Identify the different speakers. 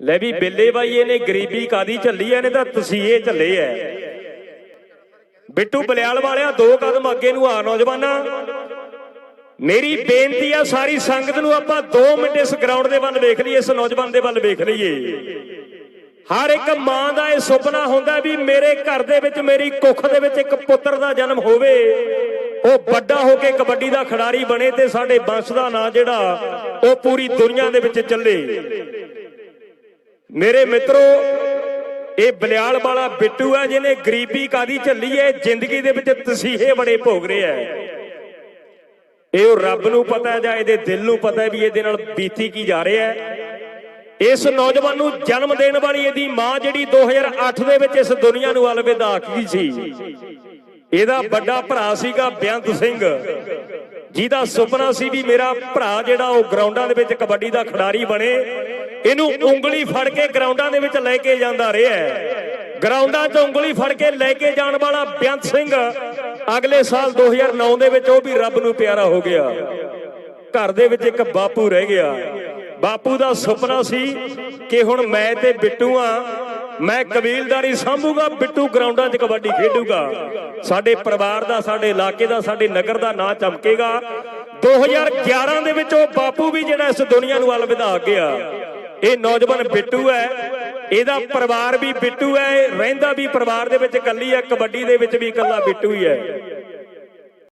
Speaker 1: ਲੈ ਵੀ ਬਿੱਲੇ ਬਾਈ ਇਹਨੇ ਗਰੀਬੀ ਕਾਦੀ ਝੱਲੀ ਐ ਇਹਨੇ ਤਾਂ ਤਸੀਹੇ ਝੱਲੇ ਐ ਬਿੱਟੂ ਬਲਿਆਲ ਵਾਲਿਆਂ ਦੋ ਕਦਮ ਅੱਗੇ ਨੂੰ ਆ, ਨੌਜਵਾਨਾਂ। ਮੇਰੀ ਬੇਨਤੀ ਆ, ਸਾਰੀ ਸੰਗਤ ਨੂੰ ਆਪਾਂ 2 ਮਿੰਟ ਇਸ ਗਰਾਊਂਡ ਦੇ ਵੱਲ ਵੇਖ ਲਈਏ, ਇਸ ਨੌਜਵਾਨ ਦੇ ਵੱਲ ਵੇਖ ਲਈਏ। ਹਰ ਇੱਕ ਮਾਂ ਦਾ ਇਹ ਸੁਪਨਾ ਹੁੰਦਾ ਵੀ ਮੇਰੇ ਘਰ ਦੇ ਵਿੱਚ, ਮੇਰੀ ਕੁੱਖ ਦੇ ਵਿੱਚ ਇੱਕ ਪੁੱਤਰ ਦਾ ਜਨਮ ਹੋਵੇ। ਉਹ ਵੱਡਾ ਹੋ ਕੇ ਕਬੱਡੀ ਦਾ ਖਿਡਾਰੀ ਬਣੇ ਤੇ ਸਾਡੇ ਬੰਸ ਦਾ ਨਾਂ ਜਿਹੜਾ, ਉਹ ਪੂਰੀ ਦੁਨੀਆ ਦੇ ਵਿੱਚ ਚੱਲੇ। ਮੇਰੇ ਮਿੱਤਰੋ, ਇਹ ਬਲਿਆਲ ਵਾਲਾ ਬਿੱਟੂ ਹੈ ਜਿਹਨੇ ਗਰੀਬੀ ਕਾਦੀ ਝੱਲੀ ਹੈ ਜ਼ਿੰਦਗੀ ਦੇ ਵਿੱਚ ਤਸੀਹੇ ਬੜੇ ਭੋਗ ਰਿਹਾ ਹੈ ਇਹ ਉਹ ਰੱਬ ਨੂੰ ਪਤਾ ਜਾਂ ਇਹਦੇ ਦਿਲ ਨੂੰ ਪਤਾ ਵੀ ਇਹਦੇ ਨਾਲ ਬੀਤੀ ਕੀ ਜਾ ਰਿਹਾ ਹੈ ਇਸ ਨੌਜਵਾਨ ਨੂੰ ਜਨਮ ਦੇਣ ਵਾਲੀ ਇਹਦੀ ਮਾਂ ਜਿਹੜੀ 2008 ਦੇ ਵਿੱਚ ਇਸ ਦੁਨੀਆ ਨੂੰ ਅਲਵਿਦਾ ਆਖੀ ਸੀ। ਇਹਦਾ ਵੱਡਾ ਭਰਾ ਸੀਗਾ ਬੇਅੰਤ ਸਿੰਘ। ਜਿਹਦਾ ਸੁਪਨਾ ਸੀ ਵੀ ਮੇਰਾ ਭਰਾ ਜਿਹੜਾ ਉਹ ਗਰਾਊਂਡਾਂ ਦੇ ਵਿੱਚ ਕਬੱਡੀ ਦਾ ਖਿਡਾਰੀ ਬਣੇ। ਇਹਨੂੰ ਉਂਗਲੀ ਫੜ ਕੇ ਗਰਾਊਂਡਾਂ ਦੇ ਵਿੱਚ ਲੈ ਕੇ ਜਾਂਦਾ ਰਿਹਾ ਗਰਾਊਂਡਾਂ 'ਚ ਉਂਗਲੀ ਫੜ ਕੇ ਲੈ ਕੇ ਜਾਣ ਵਾਲਾ ਬੇਅੰਤ ਸਿੰਘ ਅਗਲੇ ਸਾਲ 2009 ਦੇ ਵਿੱਚ ਉਹ ਵੀ ਰੱਬ ਨੂੰ ਪਿਆਰਾ ਹੋ ਗਿਆ। ਘਰ ਦੇ ਵਿੱਚ ਇੱਕ ਬਾਪੂ ਰਹਿ ਗਿਆ। ਬਾਪੂ ਦਾ ਸੁਪਨਾ ਸੀ ਕਿ ਹੁਣ ਮੈਂ ਤੇ ਬਿੱਟੂ ਆ ਮੈਂ ਕਬੀਲਦਾਰੀ ਸੰਭੂਗਾ, ਬਿੱਟੂ ਗਰਾਊਂਡਾਂ 'ਚ ਕਬੱਡੀ ਖੇਡੂਗਾ। ਸਾਡੇ ਪਰਿਵਾਰ ਦਾ, ਸਾਡੇ ਇਲਾਕੇ ਦਾ, ਸਾਡੇ ਨਗਰ ਦਾ ਨਾਂ ਚਮਕੇਗਾ। 2011 ਦੇ ਵਿੱਚ ਉਹ ਬਾਪੂ ਵੀ ਜਿਹੜਾ ਇਸ ਦੁਨੀਆ ਨੂੰ ਅਲਵਿਦਾ ਗਿਆ। ਇਹ ਨੌਜਵਾਨ ਬਿੱਟੂ ਹੈ। ਇਹਦਾ ਪਰਿਵਾਰ ਵੀ ਬਿੱਟੂ ਹੈ। ਰਹਿੰਦਾ ਵੀ ਪਰਿਵਾਰ ਦੇ ਵਿੱਚ ਇਕੱਲੀ ਹੈ। ਕਬੱਡੀ ਦੇ ਵਿੱਚ ਵੀ ਇਕੱਲਾ ਬਿੱਟੂ ਹੀ ਹੈ।